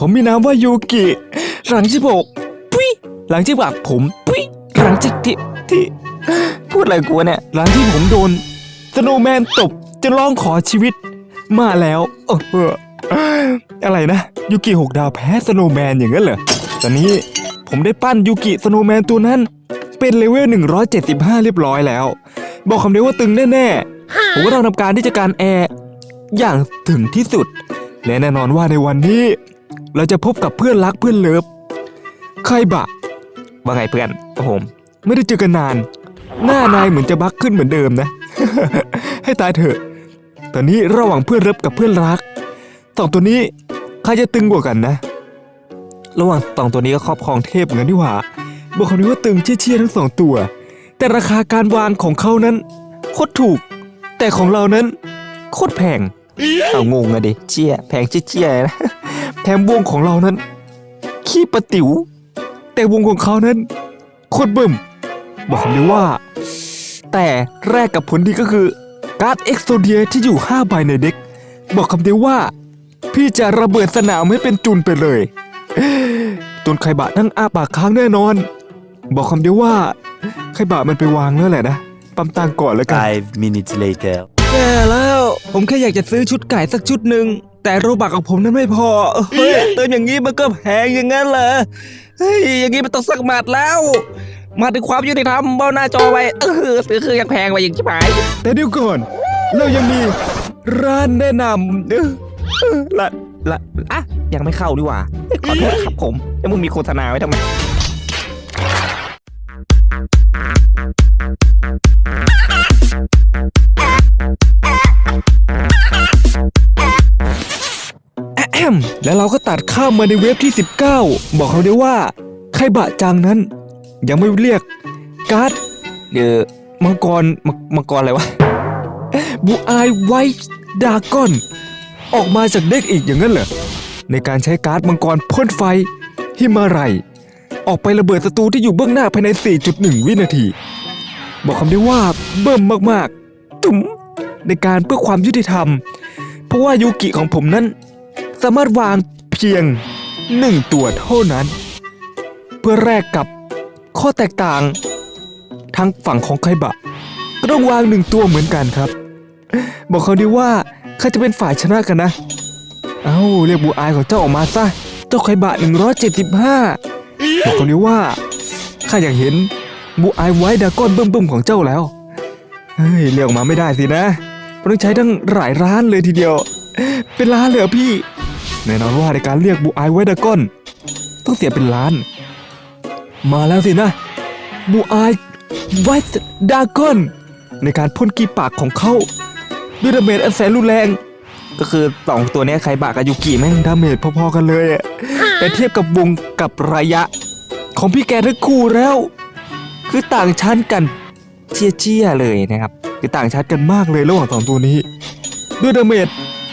ผมมีนามว่ายูกิ หลังที่บกปุ้ยหลังที่บอกผมปุ้ยหลังจากที่ที่พูดอะไรกูวเนี่ย หลังที่ผมโดนสโนแมนตบจนร้องขอชีวิต มาแล้วเอออะไรนะ ยูกิหกดาวแพ้สโนแมนอย่างนั้นเหรอตอนนี้ผมได้ปั้นยูกิสโนแมนตัวนั้น เป็นเลเวล 175 เรียบร้อยแล้ว บอกคำเดียวว่าตึงแน่ๆผมก็ต้องทำการที่จะการแอร์อย่างถึงที่สุด และแน่นอนว่าในวันนี้ เราจะพบกับเพื่อนรักเพื่อนเลิฟใครบะว่าไงเพื่อนโอ้โหไม่ได้เจอกันนาน หน้านายเหมือนจะบักขึ้นเหมือนเดิมนะ ให้ตายเถอะ ตอนนี้ระหว่างเพื่อนเลิฟกับเพื่อนรักสองตัวนี้ใครจะตึงกว่ากันนะ ระหว่างสองตัวนี้ก็ครอบครองเทพเหมือนกันนี่ว่าบอกคำนี้ว่าตึงเชี่ยๆทั้งสองตัว แต่ราคาการวางของเขานั้นโคตรถูก แต่ของเรานั้นโคตรแพง เอางงอะดิเชี่ยแพงเชี่ยนะแถมวงของเรานั้น ขี้ประติ๋ว แต่วงของเขานั้นโคตรบิ่มบอกคำเดียวว่า แต่แรกกับผลดีก็คือ การ์ดเอ็กโซเดียที่อยู่5ใบในเด็ก บอกคำเดียวว่า พี่จะระเบิดสนามให้เป็นจุนไปเลยตนไคบะนั่งอ้าปากค้างแน่นอน บอกคำเดียวว่าไคบะมันไปวางแล้วแหละนะปั๊มตังก่อนแล้วกัน Five minutes later. แย่แล้ว ผมแค่อยากจะซื้อชุดไก่สักชุดหนึ่ง แต่โรบักของผมนั้นไม่พอ เฮ้ยเติมอย่างนี้มันก็แพงอย่างนั้นเหรอ เฮ้ย อย่างนี้มันต้องสักหมัดแล้ว มาถึงความยุติธรรมเบ้าหน้าจอไว้เออซื้อคือยังแพงไปอย่างชิบหาย แต่เดี๋ยวก่อน เรายังมีร้านแนะนำเออเออละละอะยังไม่เข้าดีกว่า ขอโทษครับผมแล้วมึงมีโฆษณาไว้ทำไมแม แล้วเราก็ตัดข้ามมาในเว็บที่ 19 บอกเขาได้ว่าไคบะจังนั้น ยังไม่เรียกการ์ดเดอมังกรม,มังกรอะไรวะบูอายไวท์ดากอน ออกมาจากเด็กอีกอย่างนั้นเหรอ ในการใช้การ์ดมังกรพ่นไฟฮิมาไรออกไประเบิดศัตรูที่อยู่เบื้องหน้าภายใน 4.1 วินาที บอกคำได้ว่าเบิ่มมากๆ ตุ๋มในการเพื่อความยุติธรรม เพราะว่ายูกิของผมนั้น สามารถวางเพียงหนึ่งตัวเท่านั้น เพื่อแลกกับข้อแตกต่างทางฝั่งของไคบะก็ต้องวางหนึ่งตัวเหมือนกันครับ บอกเขาดีว่าใครจะเป็นฝ่ายชนะกันนะ เอา้าเรียกบูอายของเจ้าออกมาซะ เจ้าไคบะ175 บอกเขาดีว่าข้าอยากเห็นบูอายไว้ดาก้อนเบิ่มๆของเจ้าแล้ว เฮ้ยเรียกออกมาไม่ได้สินะต้องใช้ทั้งหลายร้านเลยทีเดียว เป็นล้านเลยเหรอพี่ แน่นอนว่าในการเรียกบูอายไวดากอนต้องเสียเป็นล้าน มาแล้วสินะบูอายไวดากอนในการพ่นกีปากของเขาด้วยดาเมจอันแสนรุนแรง ก็คือสองตัวนี้ใครบากกับยูกิแม่งดาเมจพอๆกันเลยอะแต่เทียบกับวงกับระยะ ของพี่แกทั้งคู่แล้ว คือต่างชั้นกันเชี่ยเชี่ยเลยนะครับ คือต่างชั้นกันมากเลยระหว่างสองตัวนี้ ด้วยดาเมจ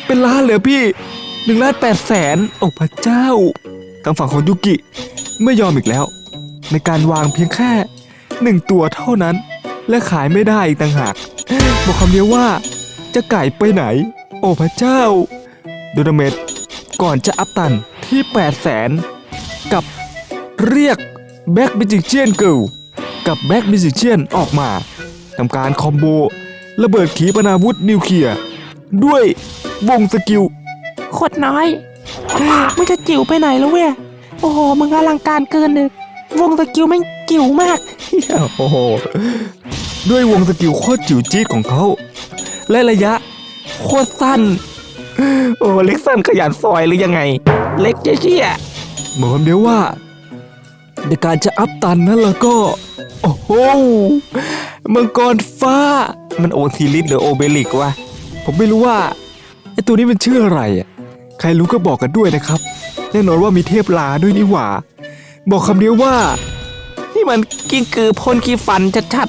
เป็นล้านเลยพี่ หนึ่งล้านแปดแสนโอ้พระเจ้า ทางฝั่งของยุกิ ไม่ยอมอีกแล้ว ในการวางเพียงแค่หนึ่งตัวเท่านั้น และขายไม่ได้อีกต่างหาก บอกคำเดียวว่าจะไก่ไปไหน โอ้พระเจ้าดูดาเมจก่อนจะอัพตันที่8 0 0แสนกับเรียกแบ็กมิจิเชียนเกิลกับแบ็กมิจิเชียนออกมาทำการคอมโบระเบิดขีปนาวุธนิวเคลียร์ด้วยวงสกิล โคตรน้อยมึงจะจิ๋วไปไหนแล้วเว้ย โอ้โห มึงอลังการเกินเลยวงสกิลแม่งจิ๋วมาก โอ้โห ด้วยวงสกิลโคตรจิ๋วจี๊ดของเขา และระยะ โคตรสั้น โอ้เล็กสั้นขยันซอยหรือยังไง เล็กเชี่ยๆบอกคำเดียวว่าในการจะอัพตันนั้นแล้วก็ โอ้โหมังกรฟ้า มันโอทีลิสหรือโอเบลิกวะ ผมไม่รู้ว่าไอตัวนี้มันชื่ออะไรอะ ใครรู้ก็บอกกันด้วยนะครับ แน่นอนว่ามีเทพลาด้วยนี่หว่า บอกคำเดียวว่า นี่มันกิ้งกือพ่นขี้ฟันชัด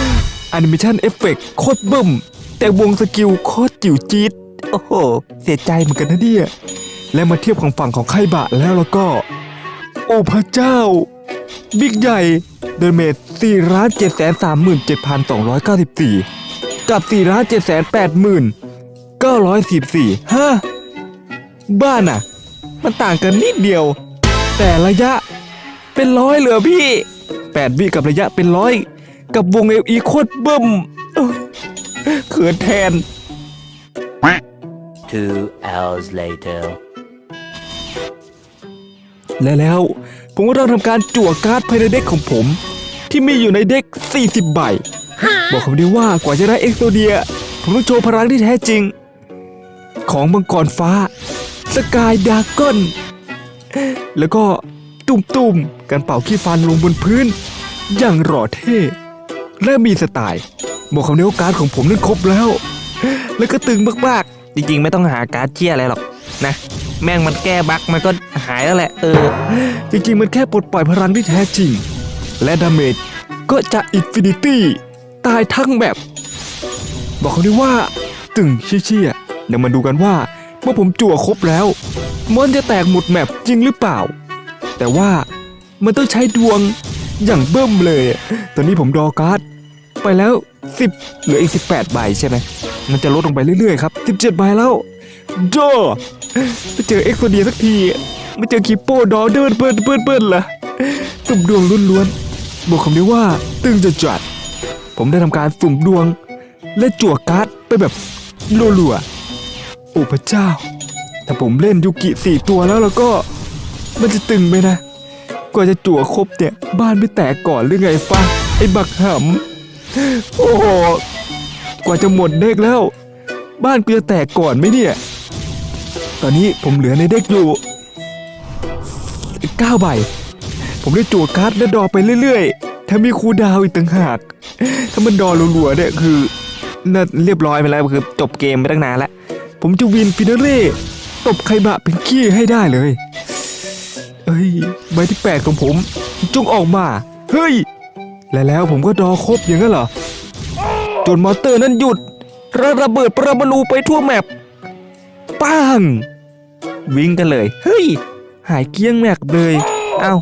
ๆแอนิเมชันเอฟเฟกโคตรบึ้ม แต่วงสกิลโคตรจิ๋วจี๊ดโอ้โห เสียใจเหมือนกันนะเนี่ย และมาเทียบของฝั่งของไคบะแล้วแล้วก็ โอ้พระเจ้า บิ๊กใหญ่เดเมจ4ล้าน7 3 7 2 9 4 กับ4ล้าน7 8 9 4 4ฮะ บ้านอะ มันต่างกันนิดเดียว แต่ระยะเป็นร้อยเหลือพี่แปดวิกับระยะเป็นร้อย กับวงเอลีโคตรเบิ่มเอ้อเขินแทน Two hours later. และแล้ว ผมก็ต้องทำการจั่วการ์ดภายในเด็กของผม ที่มีอยู่ในเด็ก 40 ใบ บอกคำเดียวว่ากว่าจะได้เอ็กโซเดีย ผมต้องโชว์พลังที่แท้จริง ของมังกรฟ้า สกายดาก้อนแล้วก็ตุ่มๆการเป่าขี้ฟันลงบนพื้น อย่างหล่อเท่ และมีสไตล์บอกคำเดียวการ์ดของผมนั้นครบแล้ว แล้วก็ตึงมากๆ จริงๆ ไม่ต้องหาการ์ดเชี่ยอะไรหรอกนะ แม่งมันแก้บั๊กมันก็หายแล้วแหละ เออ จริงๆ มันแค่ปลดปล่อยพลังที่แท้จริง และดาเมจก็จะอินฟินิตี้ตายทั้งแบบ บอกเขาด้ว่าตึงเชี่ยๆเดี๋ยวมาดูกันว่า เมื่อผมจั่วครบแล้วมันจะแตกหมดแมปจริงหรือเปล่า แต่ว่ามันต้องใช้ดวงอย่างเบิ่มเลย ตอนนี้ผมดอการ์ด ไปแล้ว 10 เหลืออีก 18 ใบใช่ไหม มันจะลดลงไปเรื่อยๆครับ 17 ใบแล้วโดไปเจอเอ็กโซเดียสักทีไม่เจอคีโปดอเดินเบิ้ลเบิ้ลเบิ้ลล่ะสุ่มดวงล้วนๆบอกคำนี้ว่า ตึงจะจัด ผมได้ทำการสุ่มดวง และจั่วการ์ดไปแบบรัวๆ อ้พระเจ้า ถ้าผมเล่นยูกิสี่ตัวแล้วแล้วก็ มันจะตึงไหมนะ กว่าจะจั่วครบเนี่ย บ้านไม่แตกก่อนหรือไงฟ้าไอ้บักหำโอ้โหกว่าจะหมดเด็กแล้ว บ้านกูจะแตกก่อนไหมเนี่ย ตอนนี้ผมเหลือในเด็กอยู่เก้าใบ ผมได้จั่วการ์ดและดอไปเรื่อยๆ ถ้ามีคูดาวอีกต่างหาก ถ้ามันดอรัวๆเนี่ยคือน่าเรียบร้อยไปแล้วคือจบเกมไปตั้งนานแล้ว ผมจะวินฟินาเล่ตบไคบะเป็นขี้ให้ได้เลย เอ้ยใบที่แปดของผม จงออกมา เฮ้ย และแล้วผมก็ดอครบอย่างนั้นเหรอ จนมอเตอร์นั้นหยุดระระเบิดปรมาณูไปทั่วแมปปังวิ่งกันเลย เฮ้ย หายเกี้ยงแมปเลย เอ้า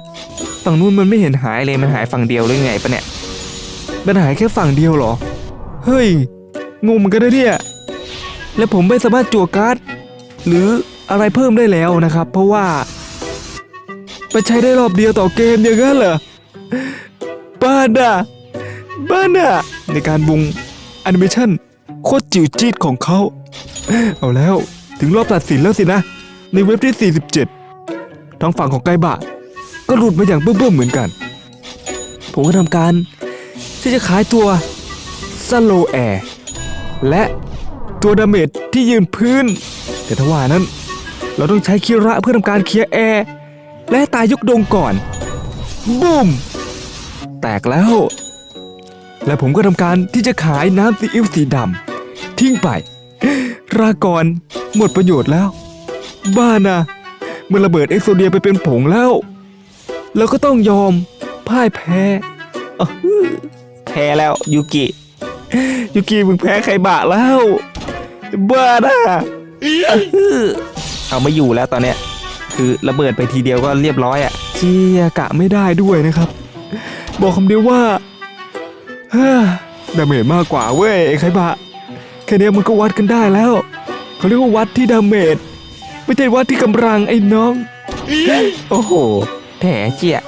ฝั่งนู้นมันไม่เห็นหายเลยมันหายฝั่งเดียวหรือไงปะเนี่ยมันหายแค่ฝั่งเดียวเหรอ เฮ้ยงงมือนกันนะเนี่ย และผมไม่สามารถจั่วการ์ดหรืออะไรเพิ่มได้แล้วนะครับ เพราะว่ามันใช้ได้รอบเดียวต่อเกมอย่างนั้นเหรอบ้าน่ะบ้าน่ะในการวงแอนิเมชันโคตรจิ๋วจี๊ดของเขา เอาแล้วถึงรอบตัดสินแล้วสินะ ในเว็บที่ 47 ทางฝั่งของไกบะ ก็หลุดมาอย่างเบิ่มๆเหมือนกัน ผมก็ทำการ ที่จะขายตัวสโลแอร์และ ตัวดาเมจที่ยืนพื้น แต่ทว่านั้น เราต้องใช้คิระเพื่อทำการเคลียร์แอร์ และตายยกดงก่อนบูมแตกแล้ว และผมก็ทำการที่จะขายน้ำซีอิ๊วสีดำทิ้งไป รากรหมดประโยชน์แล้ว บ้านะเมื่อระเบิดเอ็กโซเดียไปเป็นผงแล้วเราก็ต้องยอมพ่ายแพ้แพ้แล้วยูกิยูกิมึงแพ้ใครบะแล้ว บ้านะอะฮึเอาไม่อยู่แล้วตอนเนี้ย คือระเบิดไปทีเดียวก็เรียบร้อยอะเชียกะไม่ได้ด้วยนะครับ บอกคำเดียวว่าฮ่าดาเมจมากกว่าเว้ยไอ้ไคบะแค่เนี้ยมันก็วัดกันได้แล้ว เขาเรียกว่าวัดที่ดาเมจไม่ใช่วัดที่กำลังไอ้น้อง โอ้โหแถเจีย